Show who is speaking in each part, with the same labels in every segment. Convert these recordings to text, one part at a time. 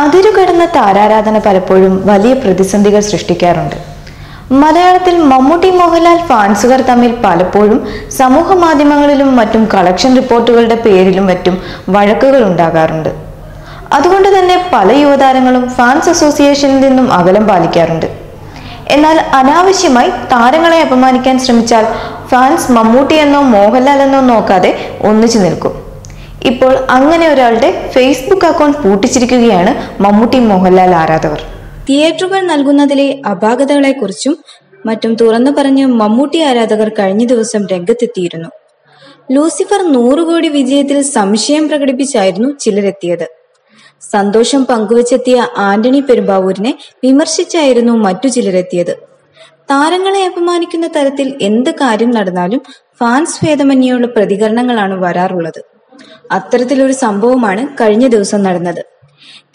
Speaker 1: അതിരുകടന്ന താരാരാധന പലപ്പോഴും വലിയ പ്രതിസന്ധികൾ സൃഷ്ടിക്കാറുണ്ട്. മലയാളത്തിൽ മമ്മൂട്ടി മോഹൻലാൽ ഫാൻസുകാർ തമ്മിൽ പലപ്പോഴും സമൂഹ മാധ്യമങ്ങളിലും മറ്റും കളക്ഷൻ റിപ്പോർട്ടുകളുടെ പേരിലും മറ്റും വഴക്കുകൾ ഉണ്ടാകാറുണ്ട്. അതുകൊണ്ട് തന്നെ പല യുവതാരങ്ങളും ഫാൻസ് അസോസിയേഷനിൽ നിന്നും അകലം പാലിക്കാറുണ്ട്. എന്നാൽ അനാവശ്യമായി താരങ്ങളെ അപമാനിക്കാൻ ശ്രമിച്ചാൽ ഫാൻസ് മമ്മൂട്ടി എന്നോ മോഹൻലാൽ എന്നോ നോക്കാതെ ഒന്നിച്ചു നിൽക്കും. ഇപ്പോൾ അങ്ങനെ ഒരാളുടെ ഫേസ്ബുക്ക് അക്കൗണ്ട് പൂട്ടിച്ചിരിക്കുകയാണ് മമ്മൂട്ടി മോഹൻലാൽ ആരാധകർ.
Speaker 2: തിയേറ്ററുകൾ നൽകുന്നതിലെ അപാകതകളെക്കുറിച്ചും മറ്റും തുറന്നു പറഞ്ഞ് മമ്മൂട്ടി ആരാധകർ കഴിഞ്ഞ ദിവസം രംഗത്തെത്തിയിരുന്നു. ലൂസിഫർ നൂറ് കോടി വിജയത്തിൽ സംശയം പ്രകടിപ്പിച്ചായിരുന്നു ചിലരെത്തിയത്. സന്തോഷം പങ്കുവച്ചെത്തിയ ആന്റണി പെരുമ്പാവൂരിനെ വിമർശിച്ചായിരുന്നു മറ്റു ചിലരെത്തിയത്. താരങ്ങളെ അപമാനിക്കുന്ന തരത്തിൽ എന്ത് കാര്യം നടന്നാലും ഫാൻസ് ഭേദമന്യുള്ള പ്രതികരണങ്ങളാണ് വരാറുള്ളത്. അത്തരത്തിലൊരു സംഭവമാണ് കഴിഞ്ഞ ദിവസം നടന്നത്.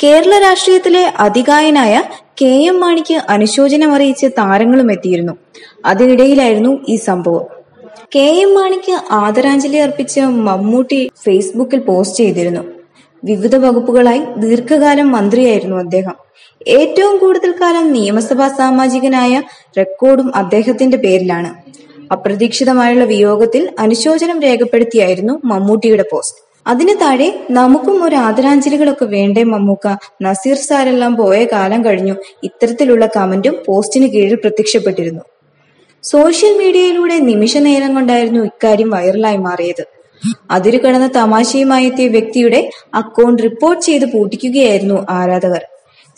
Speaker 2: കേരള രാഷ്ട്രീയത്തിലെ അതികായനായ കെ എം മാണിക്ക് അനുശോചനം അറിയിച്ച് താരങ്ങളും എത്തിയിരുന്നു. അതിനിടയിലായിരുന്നു ഈ സംഭവം. കെ എം മാണിക്ക് ആദരാഞ്ജലി അർപ്പിച്ച് മമ്മൂട്ടി ഫേസ്ബുക്കിൽ പോസ്റ്റ് ചെയ്തിരുന്നു. വിവിധ വകുപ്പുകളായി ദീർഘകാലം മന്ത്രിയായിരുന്നു അദ്ദേഹം. ഏറ്റവും കൂടുതൽ കാലം നിയമസഭാ സാമാജികനായ റെക്കോർഡും അദ്ദേഹത്തിന്റെ പേരിലാണ്. അപ്രതീക്ഷിതമായുള്ള വിയോഗത്തിൽ അനുശോചനം രേഖപ്പെടുത്തിയായിരുന്നു മമ്മൂട്ടിയുടെ പോസ്റ്റ്. അതിന് താഴെ നമുക്കും ഒരു ആദരാഞ്ജലികളൊക്കെ വേണ്ടേ മമ്മൂക്ക? നസീർ സാരെല്ലാം പോയ കാലം കഴിഞ്ഞു. ഇത്തരത്തിലുള്ള കമന്റും പോസ്റ്റിന് കീഴിൽ പ്രത്യക്ഷപ്പെട്ടിരുന്നു. സോഷ്യൽ മീഡിയയിലൂടെ നിമിഷ നേരം കൊണ്ടായിരുന്നു ഇക്കാര്യം വൈറലായി മാറിയത്. അതിരു കടന്ന തമാശയുമായി എത്തിയ വ്യക്തിയുടെ അക്കൗണ്ട് റിപ്പോർട്ട് ചെയ്ത് പൂട്ടിക്കുകയായിരുന്നു ആരാധകർ.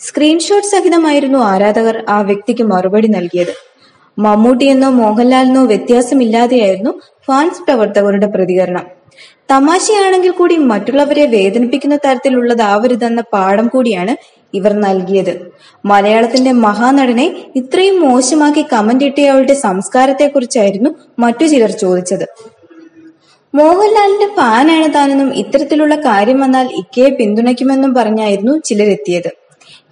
Speaker 2: സ്ക്രീൻഷോട്ട് സഹിതമായിരുന്നു ആരാധകർ ആ വ്യക്തിക്ക് മറുപടി നൽകിയത്. മമ്മൂട്ടി എന്നോ മോഹൻലാലിനോ വ്യത്യാസമില്ലാതെയായിരുന്നു ഫാൻസ് പ്രവർത്തകരുടെ പ്രതികരണം. തമാശയാണെങ്കിൽ കൂടി മറ്റുള്ളവരെ വേദനിപ്പിക്കുന്ന തരത്തിലുള്ളതാവരുതെന്ന പാഠം കൂടിയാണ് ഇവർ നൽകിയത്. മലയാളത്തിന്റെ മഹാനടനെ ഇത്രയും മോശമാക്കി കമന്റ് ഇട്ടയാളുടെ സംസ്കാരത്തെക്കുറിച്ചായിരുന്നു മറ്റു ചിലർ ചോദിച്ചത്. മോഹൻലാലിന്റെ ഫാനാണ് താനെന്നും ഇത്തരത്തിലുള്ള കാര്യം വന്നാൽ ഇക്കയെ പിന്തുണയ്ക്കുമെന്നും പറഞ്ഞായിരുന്നു ചിലരെത്തിയത്.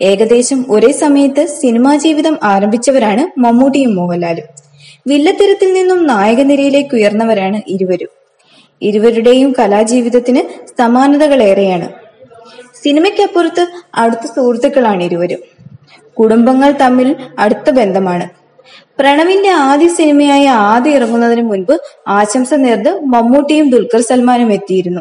Speaker 2: ഏകദേശം ഒരേ സമയത്ത് സിനിമാ ജീവിതം ആരംഭിച്ചവരാണ് മമ്മൂട്ടിയും മോഹൻലാലും. വില്ലത്തിരത്തിൽ നിന്നും നായകനിരയിലേക്ക് ഉയർന്നവരാണ് ഇരുവരും. ഇരുവരുടെയും കലാജീവിതത്തിന് സമാനതകളേറെയാണ്. സിനിമയ്ക്കപ്പുറത്ത് അടുത്ത സുഹൃത്തുക്കളാണ് ഇരുവരും. കുടുംബങ്ങൾ തമ്മിൽ അടുത്ത ബന്ധമാണ്. പ്രണവിന്റെ ആദ്യ സിനിമയായ ആദ്യ ഇറങ്ങുന്നതിന് മുൻപ് ആശംസ നേർന്ന് മമ്മൂട്ടിയും ദുൽഖർ സൽമാനും എത്തിയിരുന്നു.